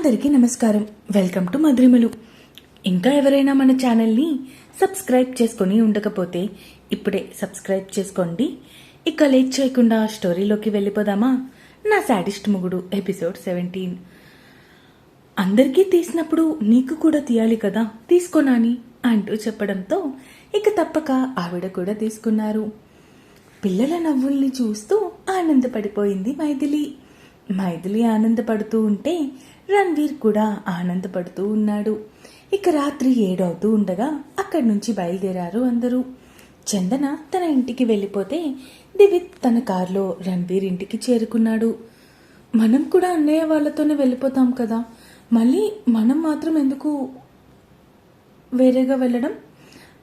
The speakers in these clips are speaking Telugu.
అందరికీ నమస్కారం. Welcome to Madhurimalu. ఇంకా ఎవరైనా మన ఛానల్ని సబ్స్క్రైబ్ చేసుకొని ఉండకపోతే ఇప్పుడే సబ్స్క్రైబ్ చేసుకోండి. ఇక లేట్ చేయకుండా స్టోరీలోకి వెళ్ళిపోదామా? నా శాడిస్ట్ మొగుడు ఎపిసోడ్ సెవెంటీన్. అందరికీ తీసినప్పుడు నీకు కూడా తీయాలి కదా? తీసుకోనాని అంటూ చెప్పడంతో ఇక తప్పక ఆవిడ కూడా తీసుకున్నారు. పిల్లల నవ్వుల్ని చూస్తూ ఆనందపడిపోయింది మైథిలి. మైథిలి ఆనందపడుతూ ఉంటే రణ్వీర్ కూడా ఆనందపడుతూ ఉన్నాడు. ఇక రాత్రి ఏడవుతూ ఉండగా అక్కడి నుంచి బయలుదేరారు అందరూ. చందన తన ఇంటికి వెళ్ళిపోతే దివిత్ తన కారులో రణ్వీర్ ఇంటికి చేరుకున్నాడు. మనం కూడా అన్నయ్య వాళ్ళతోనే వెళ్ళిపోతాం కదా. మళ్ళీ మనం మాత్రం ఎందుకు వేరేగా వెళ్ళడం?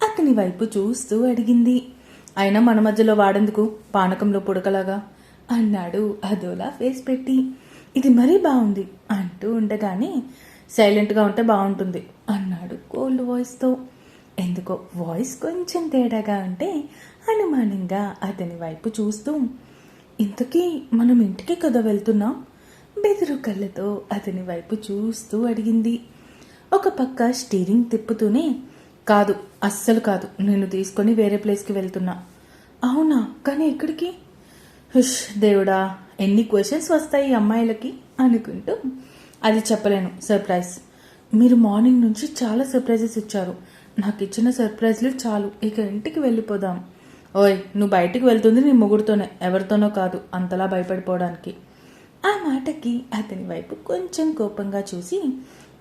అతని వైపు చూస్తూ అడిగింది. అయినా మన మధ్యలో వాడెందుకు? పానకంలో పుడకలాగా? అన్నాడు అదోలా ఫేస్ పెట్టి. ఇది మరీ బాగుంది అంటూ ఉండగానే సైలెంట్గా ఉంటే బాగుంటుంది అన్నాడు కోల్డ్ వాయిస్తో. ఎందుకో వాయిస్ కొంచెం తేడాగా ఉంటే అనుమానంగా అతని వైపు చూస్తూ ఇంతకీ మనం ఇంటికి కదా వెళ్తున్నాం? బెదురు కళ్ళతో అతని వైపు చూస్తూ అడిగింది. ఒక పక్క స్టీరింగ్ తిప్పుతూనే కాదు అస్సలు కాదు నేను తీసుకొని వేరే ప్లేస్కి వెళ్తున్నా. అవునా? కానీ ఎక్కడికి? హుష్ దేవుడా ఎన్ని క్వశ్చన్స్ వస్తాయి ఈ అమ్మాయిలకి? అనుకుంటూ అది చెప్పలేను. సర్ప్రైజ్ మీరు మార్నింగ్ నుంచి చాలా సర్ప్రైజెస్ ఇచ్చారు. నాకు ఇచ్చిన సర్ప్రైజ్లు చాలు. ఇక ఇంటికి వెళ్ళిపోదాం. ఓయ్ నువ్వు బయటికి వెళ్తుంది నీ మొగుడుతోనే. ఎవరితోనో కాదు. అంతలా భయపడిపోవడానికి. ఆ మాటకి అతని వైపు కొంచెం కోపంగా చూసి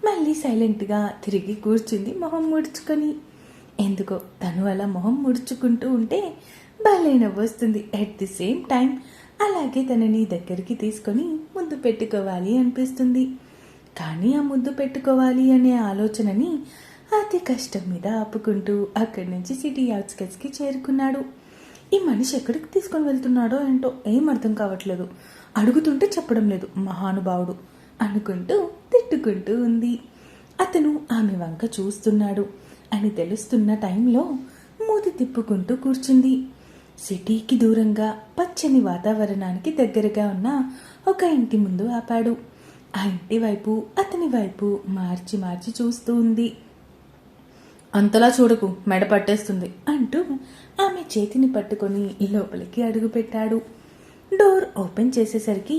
మళ్ళీ సైలెంట్గా తిరిగి కూర్చుంది మొహం ముడుచుకొని. ఎందుకో తను అలా మొహం ముడుచుకుంటూ ఉంటే భలే నవ్వొస్తుంది. అట్ ది సేమ్ టైం అలాగే తనని దగ్గరికి తీసుకొని ముద్దు పెట్టుకోవాలి అనిపిస్తుంది. కానీ ఆ ముద్దు పెట్టుకోవాలి అనే ఆలోచనని అతి కష్టం మీద ఆపుకుంటూ అక్కడి నుంచి సిటీ అవుట్స్కట్స్కి చేరుకున్నాడు. ఈ మనిషి ఎక్కడికి తీసుకొని వెళ్తున్నాడో ఏంటో ఏం అర్థం కావట్లేదు. అడుగుతుంటే చెప్పడం లేదు మహానుభావుడు అనుకుంటూ తిట్టుకుంటూ ఉంది. అతను ఆమె వంక చూస్తున్నాడు. అని తెలుస్తున్న టైంలో మూతి తిప్పుకుంటూ కూర్చుంది. సిటీకి దూరంగా పచ్చని వాతావరణానికి దగ్గరగా ఉన్న ఒక ఇంటి ముందు ఆపాడు. ఆ ఇంటి వైపు అతని వైపు మార్చి మార్చి చూస్తూ ఉంది. అంతలా చూడకు మెడ పట్టేస్తుంది అంటూ ఆమె చేతిని పట్టుకొని లోపలికి అడుగుపెట్టాడు. డోర్ ఓపెన్ చేసేసరికి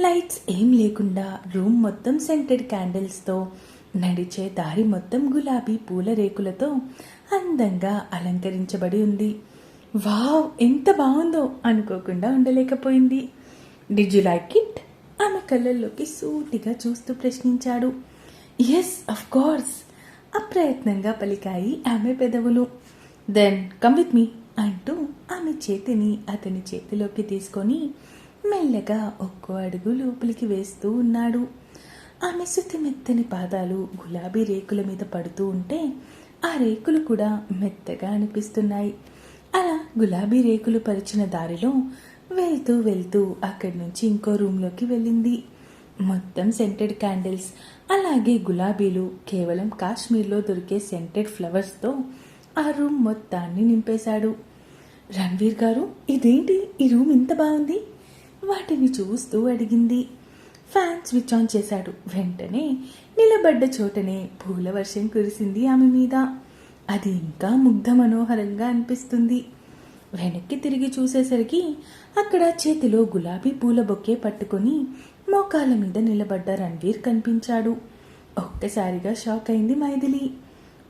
లైట్స్ ఏం లేకుండా రూమ్ మొత్తం సెంటెడ్ క్యాండిల్స్తో నడిచే దారి మొత్తం గులాబీ పూల రేకులతో అందంగా అలంకరించబడి ఉంది. వావ్ ఎంత బాగుందో అనుకోకుండా ఉండలేకపోయింది. డిడ్ యు లైక్ ఇట్ ఆమె కళ్ళల్లోకి సూటిగా చూస్తూ ప్రశ్నించాడు. ఎస్ అఫ్ కోర్స్ అప్రయత్నంగా పలికాయి ఆమె పెదవులు. దెన్ కమ్ విత్ మీ అంటూ ఆమె చేతిని అతని చేతిలోకి తీసుకొని మెల్లగా ఒక్కో అడుగు లోపలికి వేస్తూ ఉన్నాడు. ఆమె శుతి మెత్తని పాదాలు గులాబీ రేకుల మీద పడుతూ ఉంటే ఆ రేకులు కూడా మెత్తగా అనిపిస్తున్నాయి. అలా గులాబీ రేకులు పరిచిన దారిలో వెళ్తూ వెళ్తూ అక్కడి నుంచి ఇంకో రూమ్లోకి వెళ్ళింది. మొత్తం సెంటెడ్ క్యాండిల్స్ అలాగే గులాబీలు కేవలం కాశ్మీర్లో దొరికే సెంటెడ్ ఫ్లవర్స్తో ఆ రూమ్ మొత్తాన్ని నింపేశాడు. రణ్వీర్ గారు ఇదేంటి? ఈ రూమ్ ఇంత బాగుంది? వాటిని చూస్తూ అడిగింది. ఫ్యాన్ స్విచ్ ఆన్ చేశాడు. వెంటనే నిలబడ్డ చోటనే పూల వర్షం కురిసింది ఆమె మీద. అది ఇంకా ముగ్ధ మనోహరంగా అనిపిస్తుంది. వెనక్కి తిరిగి చూసేసరికి అక్కడ చేతిలో గులాబీ పూల బొక్కే పట్టుకొని మోకాళ్ళ మీద నిలబడ్డ రణ్వీర్ కనిపించాడు. ఒక్కసారిగా షాక్ అయింది మైథిలి.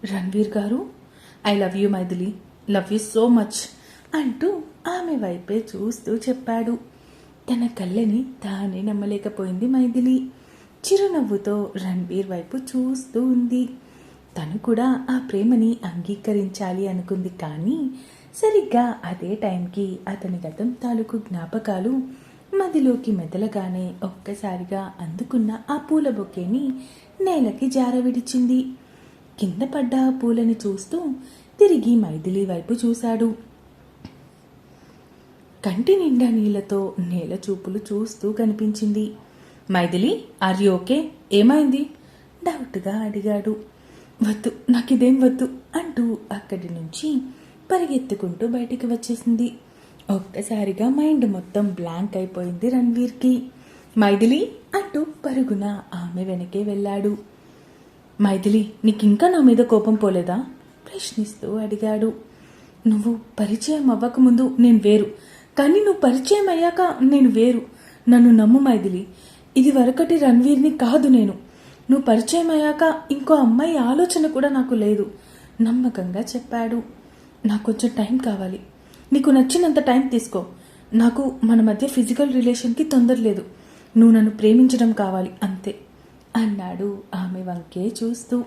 రణ్వీర్ గారు I love you Maithili love you so much అంటూ ఆమె వైపే చూస్తూ చెప్పాడు. తన కళ్ళని తానే నమ్మలేకపోయింది మైథిలి. చిరునవ్వుతో రణ్వీర్ వైపు చూస్తూ ఉంది. తను కూడా ఆ ప్రేమని అంగీకరించాలి అనుకుంది కానీ సరిగ్గా అదే టైంకి అతని గతం తాలూకు జ్ఞాపకాలు మదిలోకి మెదలగానే ఒక్కసారిగా అందుకున్న ఆ పూల బొకేని నేలకి జారవిడిచింది. కింద పడ్డ ఆ పూలని చూస్తూ తిరిగి మైథిలి వైపు చూశాడు. కంటి నిండా నీళ్ళతో నేల చూపులు చూస్తూ కనిపించింది. Maithili are you okay? ఏమైంది? డౌట్గా అడిగాడు. వద్దు నాకిదేం వద్దు అంటూ అక్కడి నుంచి పరిగెత్తుకుంటూ బయటికి వచ్చేసింది. ఒక్కసారిగా మైండ్ మొత్తం బ్లాంక్ అయిపోయింది రణ్వీర్కి. మైథిలి అంటూ పరుగున ఆమె వెనకే వెళ్ళాడు. మైథిలి నీకు ఇంకా నా మీద కోపం పోలేదా? ప్రశ్నిస్తూ అడిగాడు. నువ్వు పరిచయం అవ్వకముందు నేను వేరు. కానీ నువ్వు పరిచయం అయ్యాక నేను వేరు. నన్ను నమ్ము మైథిలి. ఇది వరకటి రణ్వీర్ని కాదు నేను. నువ్వు పరిచయం అయ్యాక ఇంకో అమ్మాయి ఆలోచన కూడా నాకు లేదు. నమ్మకంగా చెప్పాడు. నాకు కొంచెం టైం కావాలి. నీకు నచ్చినంత టైం తీసుకో. నాకు మన మధ్య ఫిజికల్ రిలేషన్కి తొందర లేదు. నువ్వు నన్ను ప్రేమించడం కావాలి అంతే. అన్నాడు ఆమె వంకే చూస్తూ.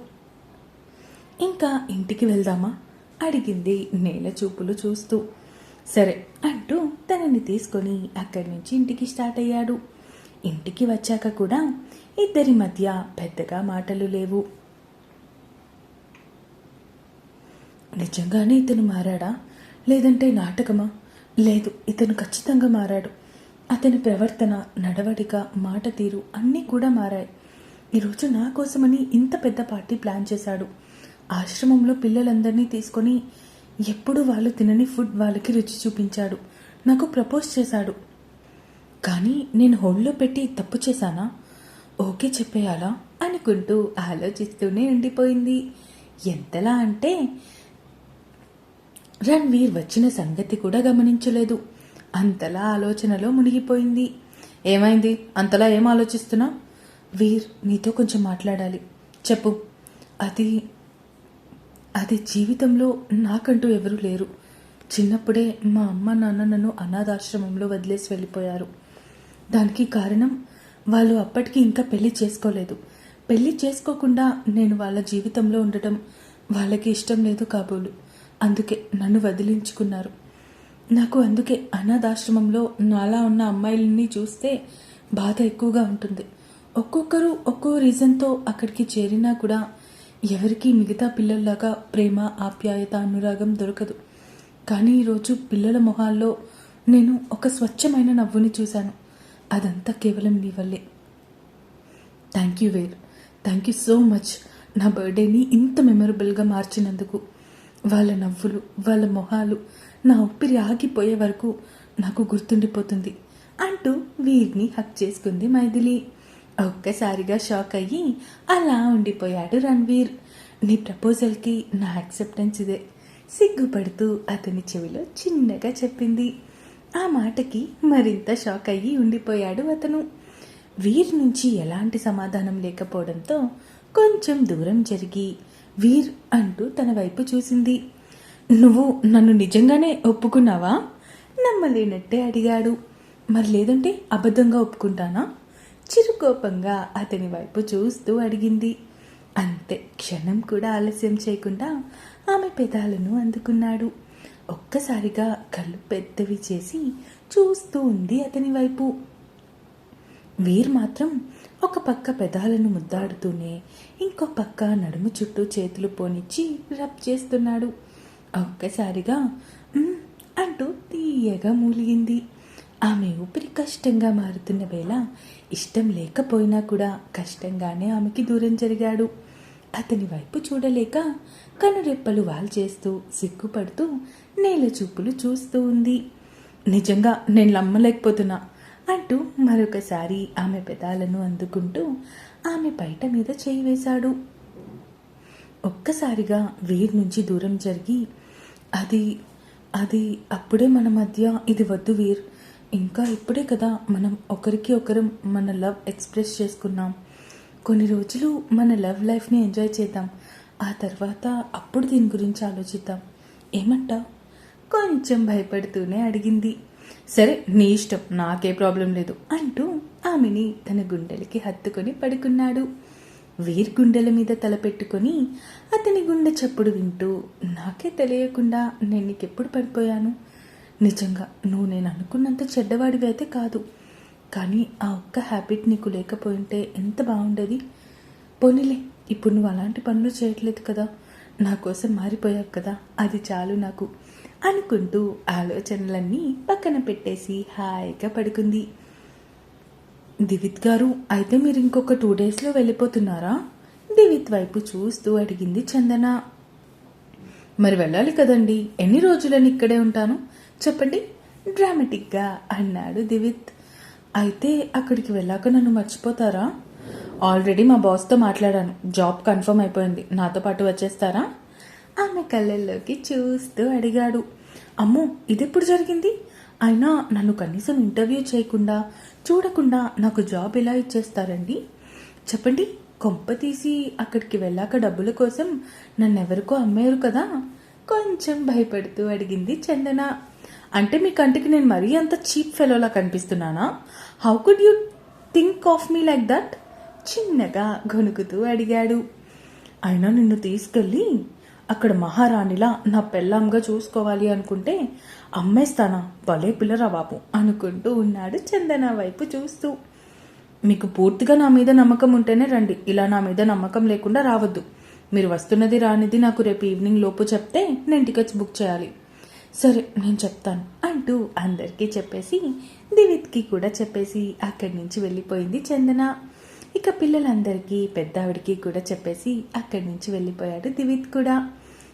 ఇంకా ఇంటికి వెళ్దామా? అడిగింది నేల చూపులు చూస్తూ. సరే అంటూ తనని తీసుకొని అక్కడి నుంచి ఇంటికి స్టార్ట్ అయ్యాడు. ఇంటికి వచ్చాక కూడా ఇద్దరి మధ్య పెద్దగా మాటలు లేవు. నిజంగానే ఇతను మారాడా? లేదంటే నాటకమా? లేదు ఇతను ఖచ్చితంగా మారాడు. అతని ప్రవర్తన నడవడిక మాట తీరు అన్నీ కూడా మారాయి. ఈరోజు నా కోసమని ఇంత పెద్ద పార్టీ ప్లాన్ చేశాడు. ఆశ్రమంలో పిల్లలందరినీ తీసుకొని ఎప్పుడు వాళ్ళు తినని ఫుడ్ వాళ్ళకి రుచి చూపించాడు. నాకు ప్రపోజ్ చేశాడు. కానీ నేను హోల్డ్లో పెట్టి తప్పు చేశానా? ఓకే చెప్పేయాలా? అనుకుంటూ ఆలోచిస్తూనే ఉండిపోయింది. ఎంతలా అంటే రణ్వీర్ వచ్చిన సంగతి కూడా గమనించలేదు. అంతలా ఆలోచనలో మునిగిపోయింది. ఏమైంది? అంతలా ఏం ఆలోచిస్తున్నా? వీర్ నీతో కొంచెం మాట్లాడాలి. చెప్పు. అది అది జీవితంలో నాకంటూ ఎవరూ లేరు. చిన్నప్పుడే మా అమ్మ నాన్న నన్ను అనాథాశ్రమంలో వదిలేసి వెళ్ళిపోయారు. దానికి కారణం వాళ్ళు అప్పటికి ఇంకా పెళ్ళి చేసుకోలేదు. పెళ్ళి చేసుకోకుండా నేను వాళ్ళ జీవితంలో ఉండటం వాళ్ళకి ఇష్టం లేదు కాబోలు. అందుకే నన్ను వదిలించుకున్నారు. నాకు అందుకే అనాథాశ్రమంలో నాలా ఉన్న అమ్మాయిలని చూస్తే బాధ ఎక్కువగా ఉంటుంది. ఒక్కొక్కరు ఒక్కో రీజన్తో అక్కడికి చేరినా కూడా ఎవరికి మిగతా పిల్లల్లాగా ప్రేమ ఆప్యాయత అనురాగం దొరకదు. కానీ ఈరోజు పిల్లల మొహాల్లో నేను ఒక స్వచ్ఛమైన నవ్వుని చూశాను. అదంతా కేవలం నీ వల్లే. Thank you where thank you so much నా బర్త్డేని ఇంత మెమొరబుల్గా మార్చినందుకు. వాళ్ళ నవ్వులు వాళ్ళ మొహాలు నా ఉప్పిరి ఆగిపోయే వరకు నాకు గుర్తుండిపోతుంది. అంటూ వీరిని హక్ చేసుకుంది మైథిలి. ఒక్కసారిగా షాక్ అయ్యి అలా ఉండిపోయాడు రణ్వీర్. నీ ప్రపోజల్కి నా యాక్సెప్టెన్స్ ఇదే. సిగ్గుపడుతూ అతని చెవిలో చిన్నగా చెప్పింది. ఆ మాటకి మరింత షాక్ అయ్యి ఉండిపోయాడు అతను. వీర్ నుంచి ఎలాంటి సమాధానం లేకపోవడంతో కొంచెం దూరం జరిగి వీర్ అంటూ తన వైపు చూసింది. నువ్వు నన్ను నిజంగానే ఒప్పుకున్నావా? నమ్మలేనట్టే అడిగాడు. మరి లేదంటే అబద్ధంగా ఒప్పుకుంటానా? చిరుకోపంగా అతని వైపు చూస్తూ అడిగింది. అంతే క్షణం కూడా ఆలస్యం చేయకుండా ఆమె పెదాలను అందుకున్నాడు. ఒక్కసారిగా కళ్ళు పెద్దవి చేసి చూస్తూ ఉంది అతని వైపు. వీర్ మాత్రం ఒక పక్క పెదాలను ముద్దాడుతూనే ఇంకో పక్క నడుము చుట్టూ చేతులు పోనిచ్చి రబ్ చేస్తున్నాడు. ఒక్కసారిగా అంటూ తీయగా మూలిగింది. ఆమె ఊపిరి కష్టంగా మారుతున్న వేళ ఇష్టం లేకపోయినా కూడా కష్టంగానే ఆమెకి దూరం జరిగాడు. అతని వైపు చూడలేక కనురెప్పలు వాల్చేస్తూ సిగ్గుపడుతూ నేల చూపులు చూస్తూ ఉంది. నిజంగా నేను నమ్మలేకపోతున్నా అంటూ మరొకసారి ఆమె పెదాలను అందుకుంటూ ఆమె బయట మీద చేయి వేశాడు. ఒక్కసారిగా వీర్ నుంచి దూరం జరిగి అది అది అప్పుడే మన మధ్య ఇది వద్దు వీర్. ఇంకా ఇప్పుడే కదా మనం ఒకరికి ఒకరం మన లవ్ ఎక్స్ప్రెస్ చేసుకున్నాం. కొన్ని రోజులు మన లవ్ లైఫ్ని ఎంజాయ్ చేద్దాం. ఆ తర్వాత అప్పుడు దీని గురించి ఆలోచిద్దాం. ఏమంటావు? కొంచెం భయపడుతూనే అడిగింది. సరే నీ ఇష్టం నాకే ప్రాబ్లం లేదు అంటూ ఆమెని తన గుండెలకి హత్తుకొని పడుకున్నాడు. వీర్ గుండెల మీద తలపెట్టుకొని అతని గుండె చప్పుడు వింటూ నాకే తెలియకుండా నేను నీకెప్పుడు పడిపోయాను? నిజంగా నువ్వు నేను అనుకున్నంత చెడ్డవాడివి అయితే కాదు. కానీ ఆ ఒక్క హ్యాబిట్ నీకు లేకపోయింటే ఎంత బాగుండేది? పోనీలే ఇప్పుడు నువ్వు అలాంటి పనులు చేయట్లేదు కదా. నా కోసం మారిపోయావు కదా. అది చాలు నాకు. అనుకుంటూ ఆలోచనలన్నీ పక్కన పెట్టేసి హాయిగా పడుకుంది. దివిత్ గారు అయితే మీరు ఇంకొక టూ డేస్లో వెళ్ళిపోతున్నారా? దివిత్ వైపు చూస్తూ అడిగింది చందన. మరి వెళ్ళాలి కదండి. ఎన్ని రోజులని ఇక్కడే ఉంటాను? చెప్పండి డ్రామాటిక్గా అన్నాడు దివిత్. అయితే అక్కడికి వెళ్ళాక నన్ను మర్చిపోతారా? ఆల్రెడీ మా బాస్తో మాట్లాడాను. జాబ్ కన్ఫర్మ్ అయిపోయింది. నాతో పాటు వచ్చేస్తారా? ఆమె కళ్ళల్లోకి చూస్తూ అడిగాడు అమ్మో ఇదెప్పుడు జరిగింది? అయినా నన్ను కనీసం ఇంటర్వ్యూ చేయకుండా చూడకుండా నాకు జాబ్ ఎలా ఇచ్చేస్తారండి? చెప్పండి కొంప తీసి అక్కడికి వెళ్ళాక డబ్బుల కోసం నన్ను ఎవరికో అమ్మేరు కదా? కొంచెం భయపడుతూ అడిగింది చందన. అంటే మీ కంటికి నేను మరీ అంత చీప్ ఫెలోలా కనిపిస్తున్నానా? How could you think of me like that చిన్నగా గొనుకుతూ అడిగాడు. అయినా నిన్ను తీసుకెళ్ళి అక్కడ మహారాణిలా నా పెళ్ళాంగా చూసుకోవాలి అనుకుంటే అమ్మేస్తానా? భలే పిల్లరా బాబు అనుకుంటూ ఉన్నాడు చందన వైపు చూస్తూ. మీకు పూర్తిగా నా మీద నమ్మకం ఉంటేనే రండి. ఇలా నా మీద నమ్మకం లేకుండా రావద్దు. మీరు వస్తున్నది రానిది నాకు రేపు ఈవినింగ్ లోపు చెప్తే నేను టికెట్స్ బుక్ చేయాలి. సరే నేను చెప్తాను అంటూ అందరికీ చెప్పేసి దివిత్కి కూడా చెప్పేసి అక్కడి నుంచి వెళ్ళిపోయింది చందన. ఇక పిల్లలందరికీ పెద్దావిడికి కూడా చెప్పేసి అక్కడి నుంచి వెళ్ళిపోయాడు దివిత్ కూడా.